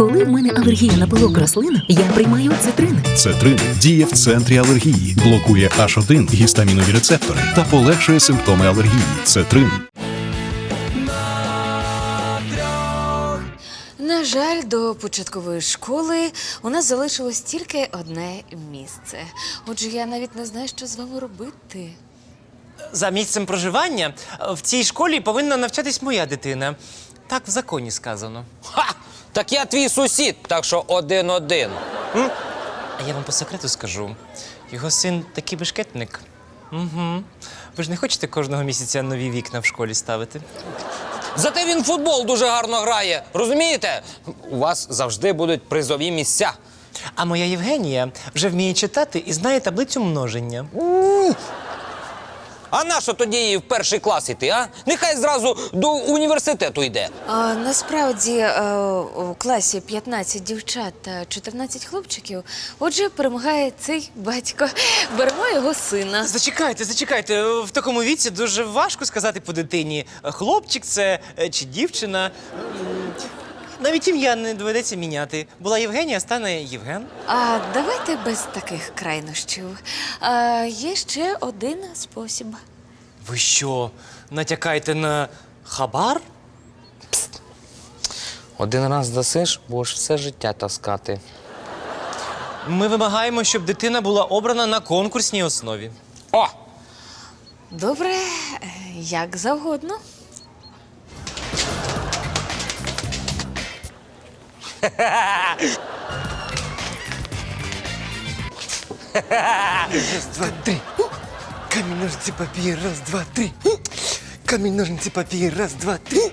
Коли в мене алергія на пилок рослин, я приймаю цитрин. Цетрин діє в центрі алергії, блокує H1 гістамінові рецептори та полегшує симптоми алергії. Цетрин. На жаль, до початкової школи у нас залишилось тільки одне місце. Отже, я навіть не знаю, що з вами робити. За місцем проживання в цій школі повинна навчатись моя дитина. Так в законі сказано. Ха! Так я твій сусід, так що один-один. А я вам по секрету скажу: його син такий бешкетник. Угу. Ви ж не хочете кожного місяця нові вікна в школі ставити? Зате він в футбол дуже гарно грає. Розумієте? У вас завжди будуть призові місця. А моя Євгенія вже вміє читати і знає таблицю множення. А нащо тоді їй в перший клас іти, а? Нехай зразу до університету йде. А, насправді е, у класі 15 дівчат та 14 хлопчиків. Отже, перемагає цей батько. Беремо його сина. Зачекайте, зачекайте. В такому віці дуже важко сказати по дитині, хлопчик це е, чи дівчина. Навіть ім'я не доведеться міняти. Була Євгенія, стане Євген. А давайте без таких крайнощів. А, є ще один спосіб. Ви що, натякаєте на хабар? Один раз дасиш, будеш все життя таскати. Ми вимагаємо, щоб дитина була обрана на конкурсній основі. О! Добре, як завгодно. Раз, два, три. Камень, ножницы, папир. Раз, два, три. Камень, ножницы, папир. Раз, два, три.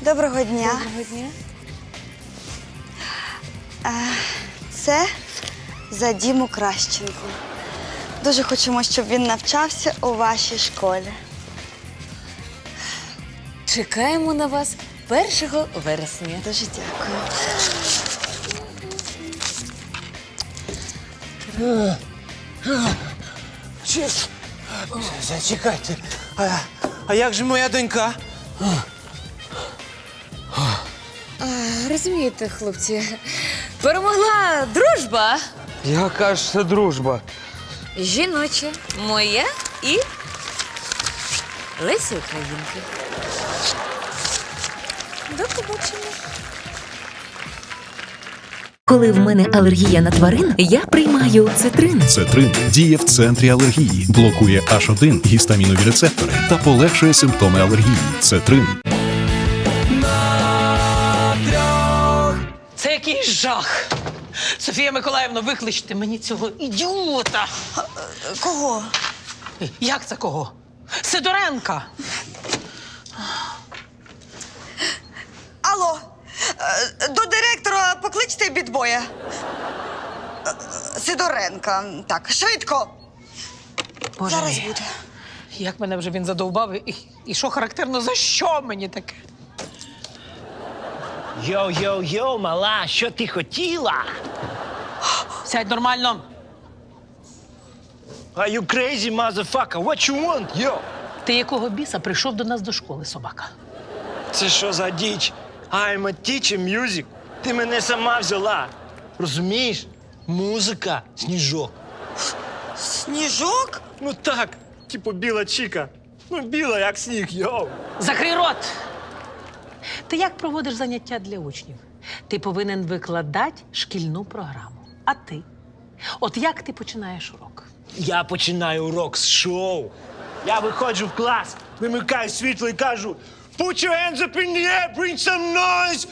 Доброго дня. Доброго дня. Це за Діму Кращенко. Дуже хочемо, щоб він навчався у вашій школі. Чекаємо на вас 1 вересня. Дуже дякую. Зачекайте. А, а як же моя донька? Розумієте, хлопці, перемогла дружба Яка ж це дружба? жіноча, моя і Лесі Українки. До побачення. Коли в мене алергія на тварин, я приймаю цитрин. Цетрин діє в центрі алергії, блокує H1 гістамінові рецептори та полегшує симптоми алергії. Цетрин. Жах. Софія Миколаївна, викличте мені цього ідіота. Кого? Як це кого? Сидоренка. Алло, до директора покличте бідбоя. Сидоренка. Так, швидко. Боже Зараз мій. буде. Як мене вже він задовбав, і, і що характерно, за що мені таке? Йо-йо-йо, мала, що ти хотіла? Сядь нормально. Are you crazy, motherfucker? What you want, yo? Ти якого біса прийшов до нас до школи, собака? Це що за діч? I'm a teacher music. Ти мене сама взяла. Розумієш? Музика, сніжок. Сніжок? Ну так, типу біла чіка. Ну, біла, як сніг, йоу. Закрий рот! Ти як проводиш заняття для учнів? Ти повинен викладати шкільну програму. А ти? От як ти починаєш урок? Я починаю урок з шоу. Я виходжу в клас, вимикаю світло і кажу Put your hands up in the air, bring some noise.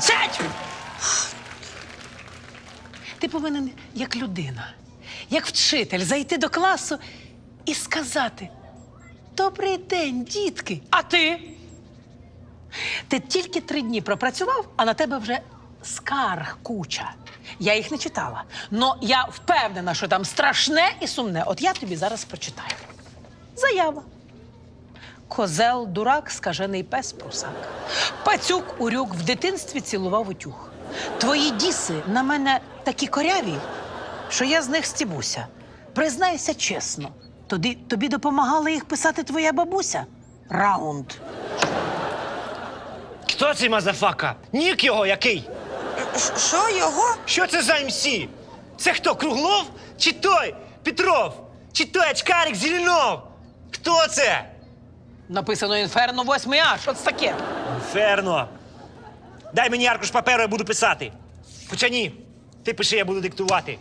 Сядь! Ти повинен, як людина, як вчитель, зайти до класу і сказати: Добрий день, дітки! А ти? Ти тільки три дні пропрацював, а на тебе вже скарг куча. Я їх не читала. Но я впевнена, що там страшне і сумне. От я тобі зараз прочитаю. Заява. козел, дурак, скажений пес, прусак. Пацюк урюк в дитинстві цілував утюг. Твої діси на мене такі коряві, що я з них стібуся. Признайся чесно, тоді, тобі допомагала їх писати твоя бабуся. Раунд. Хто цей мазафака? Нік його який? Що його? Що це за МС? Це хто, Круглов? Чи той? Петров? Чи той очкарик Зеленов? Хто це? Написано інферно 8 А. Що це таке? Інферно. Дай мені аркуш паперу, я буду писати. Хоча ні, ти пиши, я буду диктувати.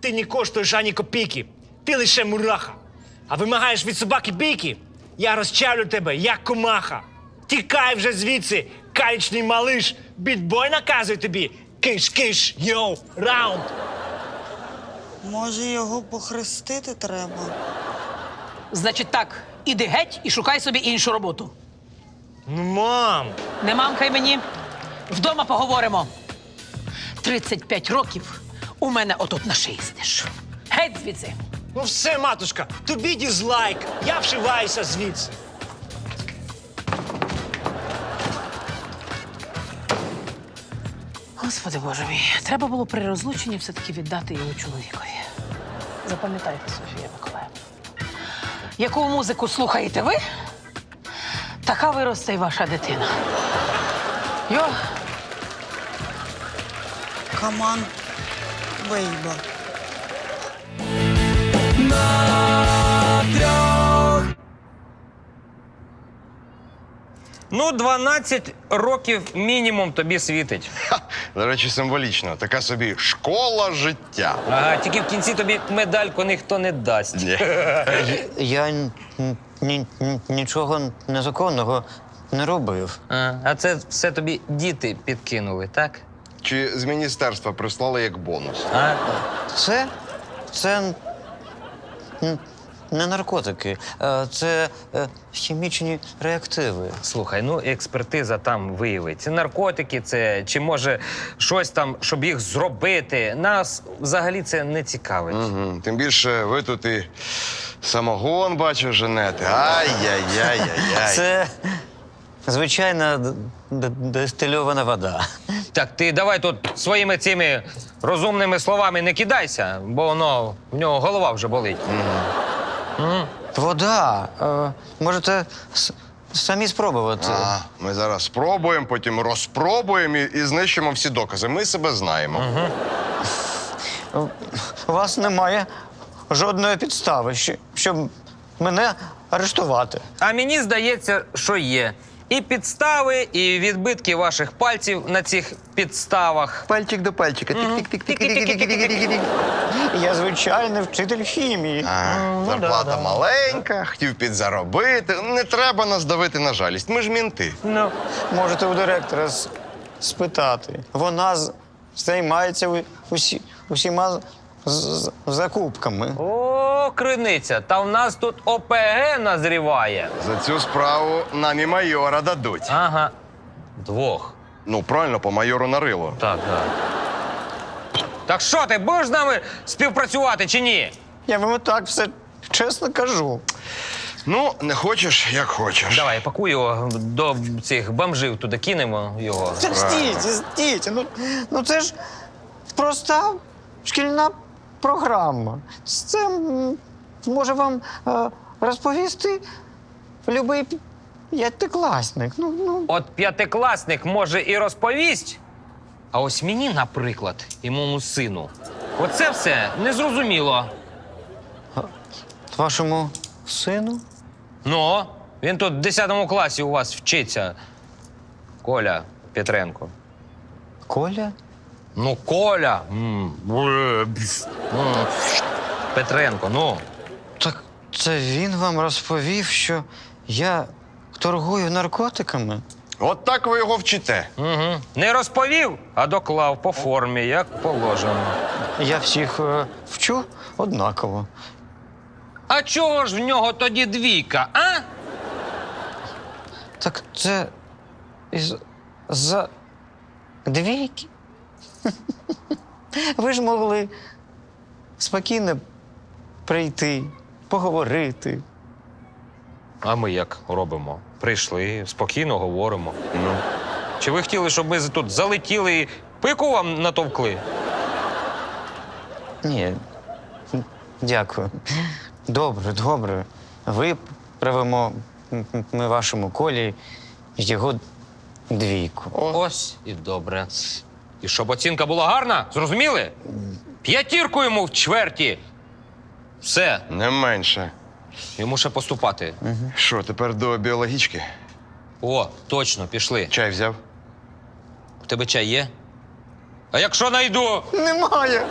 Ти не коштуєш ані копійки. Ти лише мураха. А вимагаєш від собаки бійки. Я розчавлю тебе, як комаха. Тікай вже звідси, калічний малиш. Бітбой наказує тобі. Киш-киш, йоу, раунд. Може, його похрестити треба? Значить так, іди геть і шукай собі іншу роботу. Ну, мам. Не мамкай мені. Вдома поговоримо. 35 років у мене отут на шиї сидиш. Геть звідси. Ну все, матушка, тобі дізлайк. Я вшиваюся звідси. Господи Боже мій, треба було при розлученні все-таки віддати його чоловікові. Запам'ятайте, Софія Миколаївна. Яку музику слухаєте ви? Така виросте й ваша дитина. Йо, Каман Бейба. Ну, 12 років мінімум тобі світить. До речі, символічно. Така собі школа життя. Ага, тільки в кінці тобі медальку ніхто не дасть. Ні. Я н- ні- ні- нічого незаконного не робив. А, а це все тобі діти підкинули, так? Чи з міністерства прислали як бонус? А? Це. Це н- не наркотики, е, це е, хімічні реактиви. Слухай, ну експертиза там виявить. Це наркотики, це чи може щось там, щоб їх зробити. Нас взагалі це не цікавить. Угу. Тим більше ви тут і самогон бачу женете. Ай-яй-яй-яй-яй. Це звичайна д- д- дистильована вода. Так ти давай тут своїми цими розумними словами не кидайся, бо воно в нього голова вже болить. Вода. Е, можете с- самі спробувати. А, ми зараз спробуємо, потім розпробуємо і, і знищимо всі докази. Ми себе знаємо. У вас немає жодної підстави, щ- щоб мене арештувати. А мені здається, що є. І підстави, і відбитки ваших пальців на цих підставах. Пальчик до пальчика. Тик-тик-тик-тик-тик-тик-тик-тик-тик. Я звичайний вчитель хімії. Ага, Зарплата маленька, хотів підзаробити. Не треба нас давити на жалість. Ми ж мінти. Ну. Можете у директора с- спитати. Вона з- займається у- усі, усіма з- з- закупками. О, криниця, та в нас тут ОПГ назріває. За цю справу нам і майора дадуть. Ага. Двох. Ну, правильно, по майору нарило. Так, так. Так що ти будеш з нами співпрацювати чи ні? Я вам так все чесно кажу. Ну, не хочеш, як хочеш. Давай, пакуй його до цих бомжів туди кинемо його. Та стійте, стійте. Ну, ну це ж проста шкільна програма. Це може вам е, розповісти любий п'ятикласник. Ну, ну. От п'ятикласник може і розповість, а ось мені, наприклад, і моєму сину. Оце все незрозуміло. Вашому сину? Ну, він тут в 10 класі у вас вчиться. Коля Петренко. Коля? Ну, Коля. М, бре, бс. М, Петренко, ну. Так це він вам розповів, що я торгую наркотиками? От так ви його вчите. Угу. Не розповів, а доклав по формі, як положено. Я всіх е, вчу однаково. А чого ж в нього тоді двійка, а? Так це із за двійки. Ви ж могли спокійно прийти, поговорити. А ми як робимо? Прийшли, спокійно говоримо. Ну, Чи ви хотіли, щоб ми тут залетіли і пику вам натовкли? Ні. Дякую. Добре, добре. Виправимо м- м- ми вашому колі його двійку. Ось і добре. І щоб оцінка була гарна, зрозуміли? П'ятірку йому в чверті. Все, не менше. йому ще поступати. Що, тепер до біологічки? О, точно, пішли. Чай взяв? У тебе чай є? А якщо найду? Немає.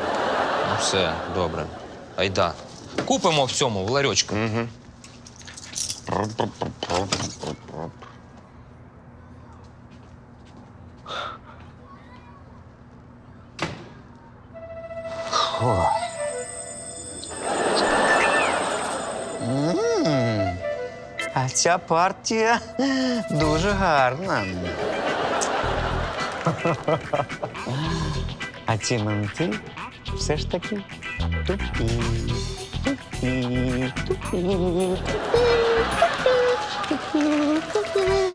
Ну все, добре. Айда. Купимо в цьому, в ларьочку. А ця партія дуже гарна. А ці менти все ж таки тупі. Тупі. Тупі. Тупі. Тупі.